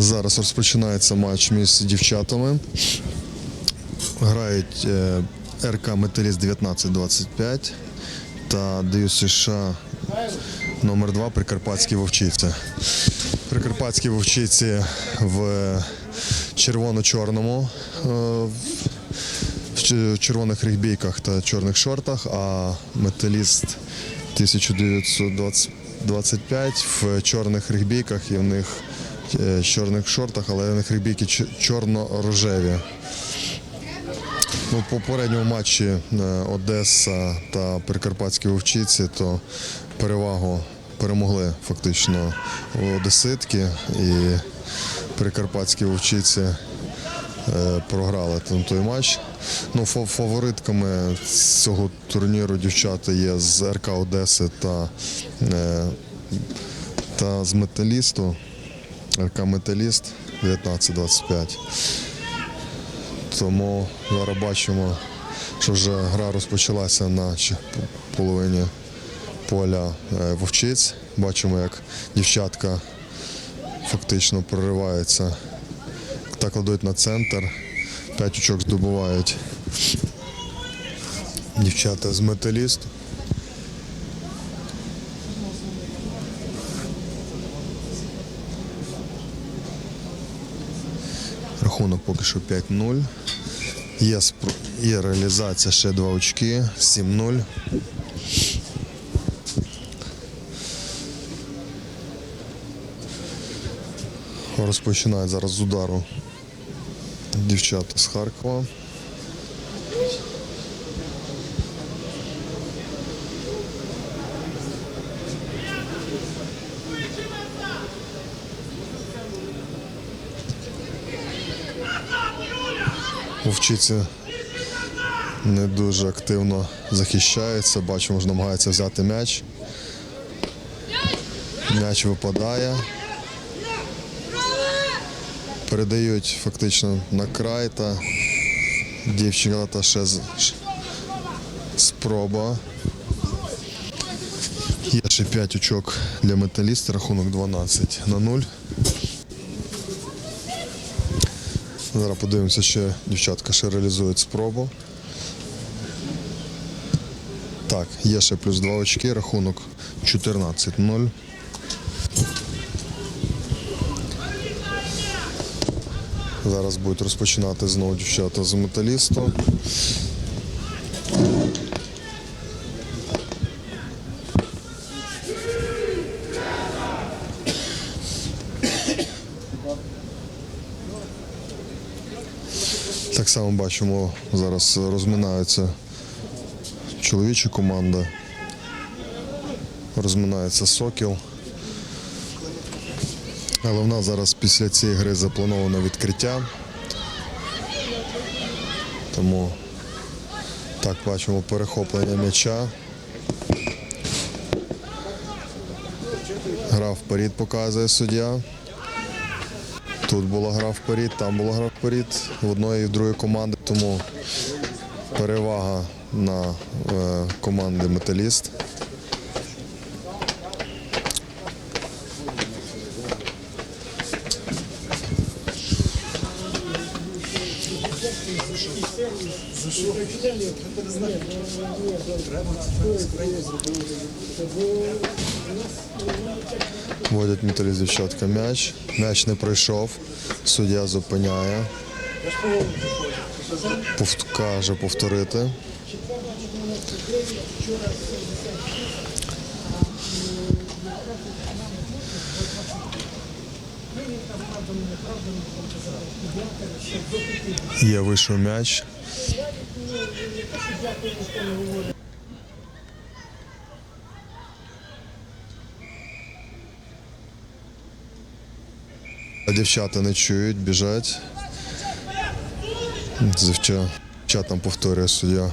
Зараз розпочинається матч між дівчатами. Грають е, РК Металіст 1925 та ДЮ США номер 2 Прикарпатські вовчиці. Прикарпатські вовчиці в червоно-чорному, е, в червоних регбійках та чорних шортах, а металіст 1925 в чорних регбійках і в них чорних шортах, але в них чорно-рожеві. Ну, по попередньому матчі е, Одеса та Прикарпатські вовчиці, то перевагу перемогли фактично Одеситки і Прикарпатські вовчиці е, програли той матч. Ну, фаворитками цього турніру дівчата є з РК Одеси та, е, та з металісту. РК Металіст 19-25. Тому зараз бачимо, що вже гра розпочалася на половині поля е, вовчиць. Бачимо, як дівчатка фактично прориваються та кладуть на центр. П'ять очок здобувають дівчата з металісту. Рахунок поки що 5-0. Є, є реалізація ще два очки, 7-0. Розпочинають зараз з удару дівчата з Харкова. Вовчиці не дуже активно захищаються. Бачимо, що намагаються взяти м'яч. М'яч випадає. Передають фактично на край та дівчинка ще з- спроба. Є ще 5 очок для металіста, рахунок 12 на 0. Зараз подивимося, ще дівчатка ще реалізують спробу. Так, є ще плюс 2 очки, рахунок 14-0. Зараз будуть розпочинати знову дівчата з металісту. Само бачимо, зараз розминаються чоловіча команда. Розминається сокіл. Але в нас зараз після цієї гри заплановано відкриття. Тому так бачимо перехоплення м'яча. Гра вперед показує суддя. Тут була гра вперед, там була гра вперед в одної і в другої команди, тому перевага на е, команди Металіст. Водять металіст дівчатка м'яч. М'яч не пройшов. Суддя зупиняє. Каже повторити. Є вийшов м'яч. Дівчата не чують, біжать. Дівча- Дівчатам повторює суддя.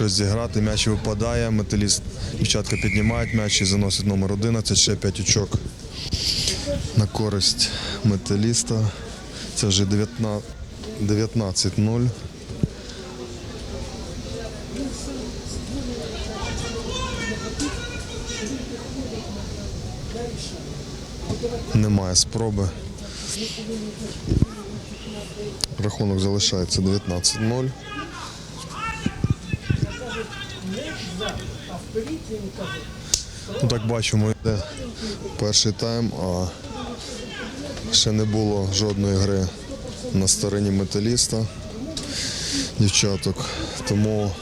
Щось зіграти. М'яч випадає. Металіст дівчатка піднімають м'яч і заносить номер 11, ще 5 очок на користь металіста. Це вже 19 19-0. Немає спроби. Рахунок залишається 19-0. Ну, так бачимо, йде перший тайм, а ще не було жодної гри на стороні металіста дівчаток. Тому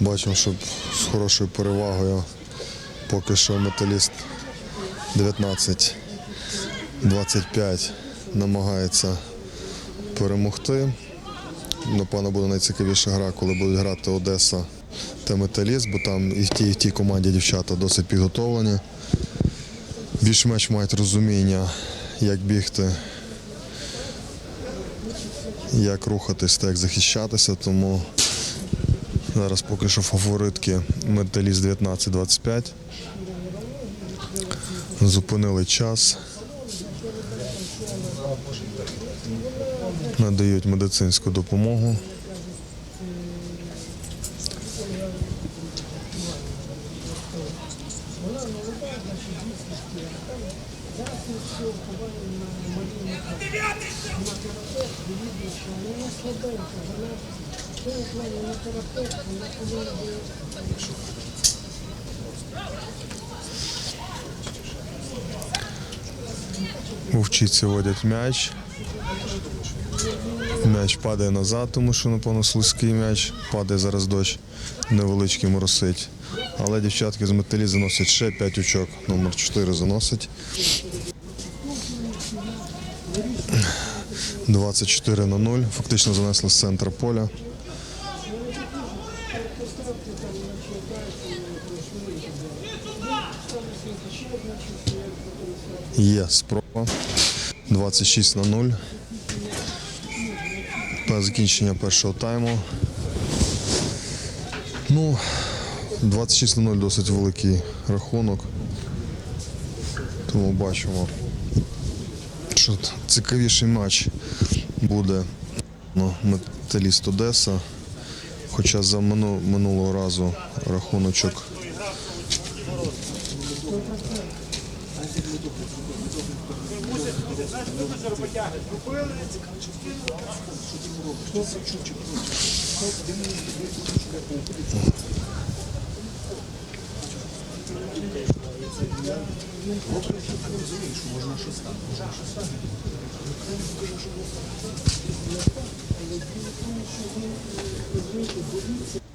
бачимо, що з хорошою перевагою поки що металіст 19-25 намагається перемогти. Напевно, буде найцікавіша гра, коли будуть грати Одеса та Металіст, бо там і в тій, і в тій команді дівчата досить підготовлені. Більш-менш мають розуміння, як бігти, як рухатись та як захищатися. Тому зараз поки що фаворитки Металіст 19-25. Зупинили час. Надають медицинську допомогу. Вовчиці водять м'яч. М'яч падає назад, тому що, напевно, слизький м'яч. Падає зараз дощ, невеличкий моросить. Але дівчатки з металі заносять ще 5 очок. Номер 4 заносить. 24 на 0. Фактично занесли з центра поля. Є спроба. 26 на 0. Та закінчення першого тайму. Ну, 26 на 0 досить великий рахунок. Тому бачимо, що цікавіший матч буде металіст Одеса. Хоча за минулого разу рахуночок купили, цікаво, що вкинули, що ти робиш, що це чув чи проче. Де мені не розумію, що можна щось там, можна щось там. Але діло в тому, що ви розумієте, боріться.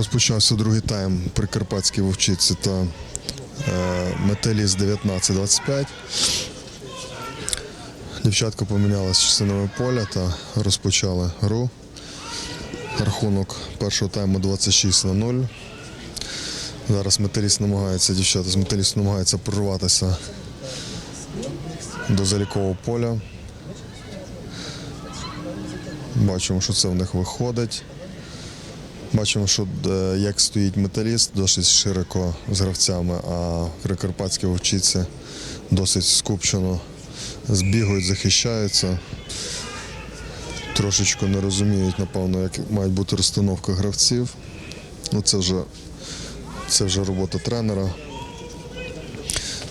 Розпочався другий тайм Прикарпатській вовчиці та е, Металіст 19-25. Дівчатка помінялися частинами поля та розпочали гру. Рахунок першого тайму 26 на 0. Зараз металіст намагається, дівчата з металісту намагаються прорватися до залікового поля. Бачимо, що це в них виходить. Бачимо, що е, як стоїть металіст досить широко з гравцями, а прикарпатські вовчиці досить скупчено збігають, захищаються. Трошечки не розуміють, напевно, як мають бути розстановка гравців. Ну, це вже, це вже робота тренера.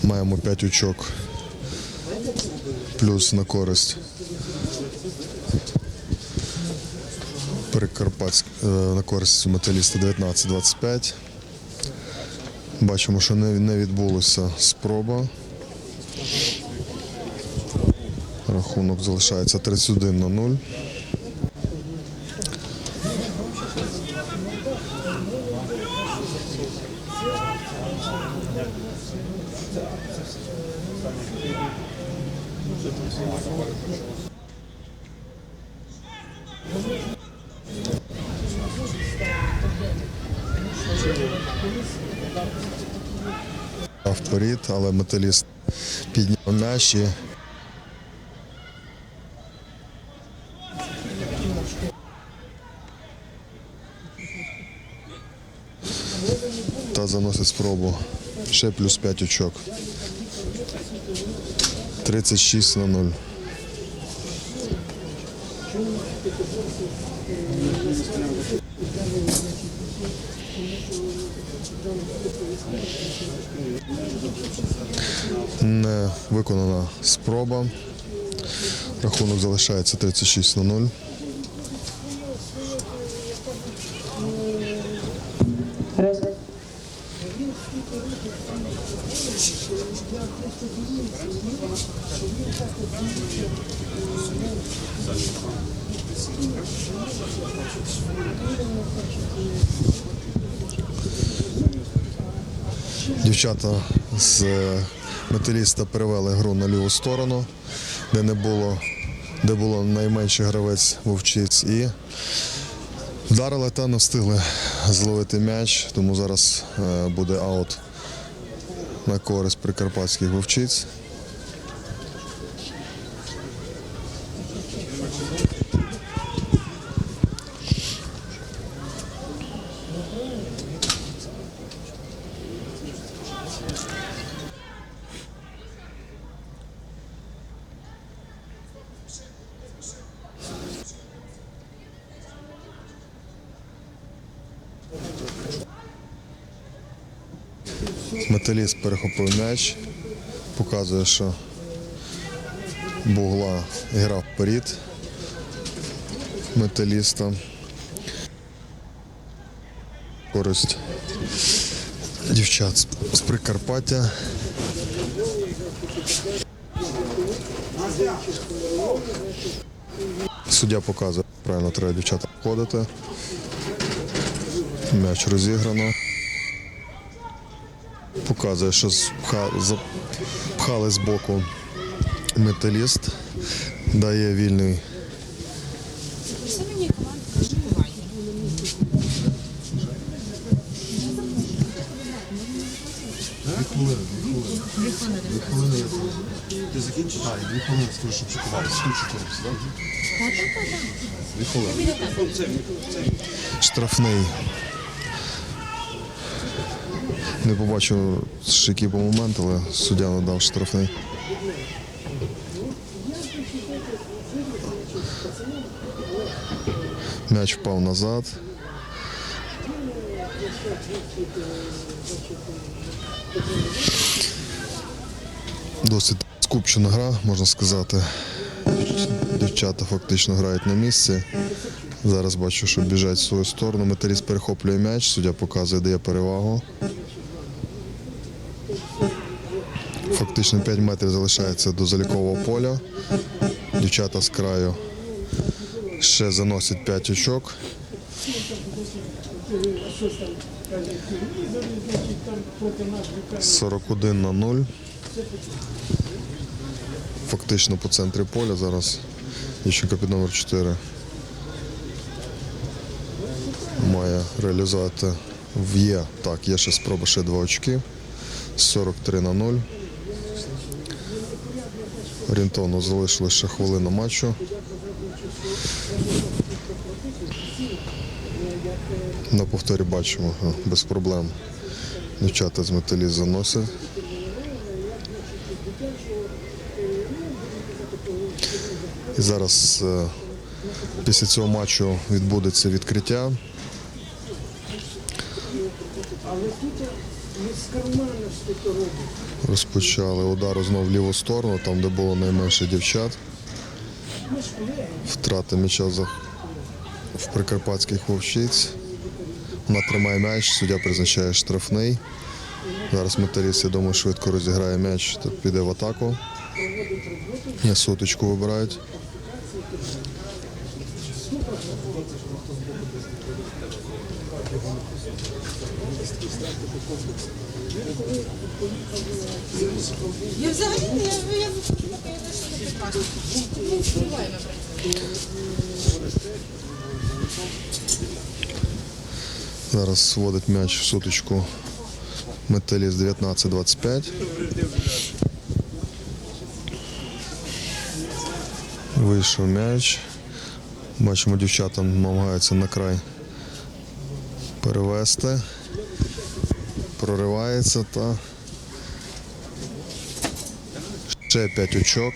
Маємо 5 очок плюс на користь Прикарпатськ е, на користь металіста 19-25. Бачимо, що не, відбулася спроба. Рахунок залишається 31 на 0. Вперед, але металіст підняв м'яч і та заносить спробу. Ще плюс 5 очок. 36 на 0. Не виконана спроба. Рахунок залишається 36 на 0. Дівчата з е, металіста перевели гру на ліву сторону, де не було, де було найменший гравець вовчиць. І вдарили та не встигли зловити м'яч, тому зараз е, буде аут на користь прикарпатських вовчиць. Металіст перехопив м'яч, показує, що Бугла грав вперед металіста. Користь дівчат з Прикарпаття. Суддя показує, правильно треба дівчата входити. М'яч розіграно. Показує, що запхали з боку металіст, дає вільний. Ти закінчиш? Так, дві хвилини скажу, штрафний. Не побачив, ще який був момент, але суддя надав штрафний. М'яч впав назад. Досить скупчена гра, можна сказати. Дівчата фактично грають на місці. Зараз бачу, що біжать в свою сторону. Металіст перехоплює м'яч, суддя показує, дає перевагу. Фактично 5 метрів залишається до залікового поля. Дівчата з краю ще заносять 5 очок. е, а що ж там каже, телевізор, значить, там проти нас виконує. 41 на 0. Фактично по центрі поля зараз. Ющенко під номер 4 має реалізувати в є. Так, є ще спроба ще два очки. 43 на 0. Орієнтовно залишилось ще хвилина матчу. На повторі бачимо без проблем. Дівчата з металі заносять. І зараз е, після цього матчу відбудеться відкриття. Розпочали удар знов в ліву сторону, там де було найменше дівчат. Втрата м'яча в прикарпатських вовчиць. Вона тримає м'яч, суддя призначає штрафний. Зараз металіст, я думаю, швидко розіграє м'яч піде в атаку. Не сутичку вибирають. Я взагалі не я, не. Ми впливаємо Зараз вводить м'яч в сутичку металіст 19-25. Вийшов м'яч. Бачимо, дівчата намагаються на край перевести. Проривається та ще 5 очок.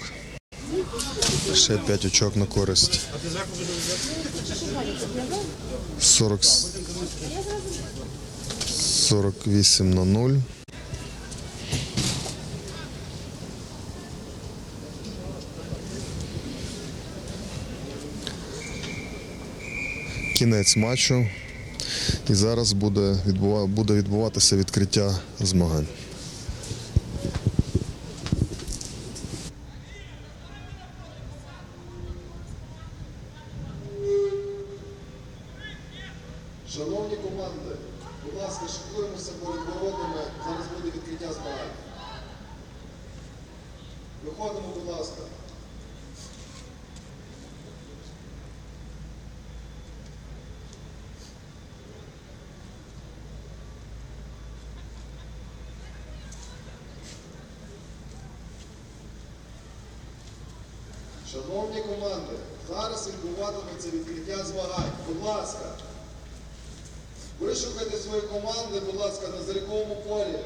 Ще 5 очок на користь. 40, 48 на 0. Кінець матчу. І зараз буде, буде відбуватися відкриття змагань. Шановні команди, будь ласка, шикуємося перед воротами. Зараз буде відкриття змагань. Виходимо, будь ласка. Шановні команди, зараз відбуватиметься відкриття змагань. Будь ласка. Вишукайте свої команди, будь ласка, на зріковому полі.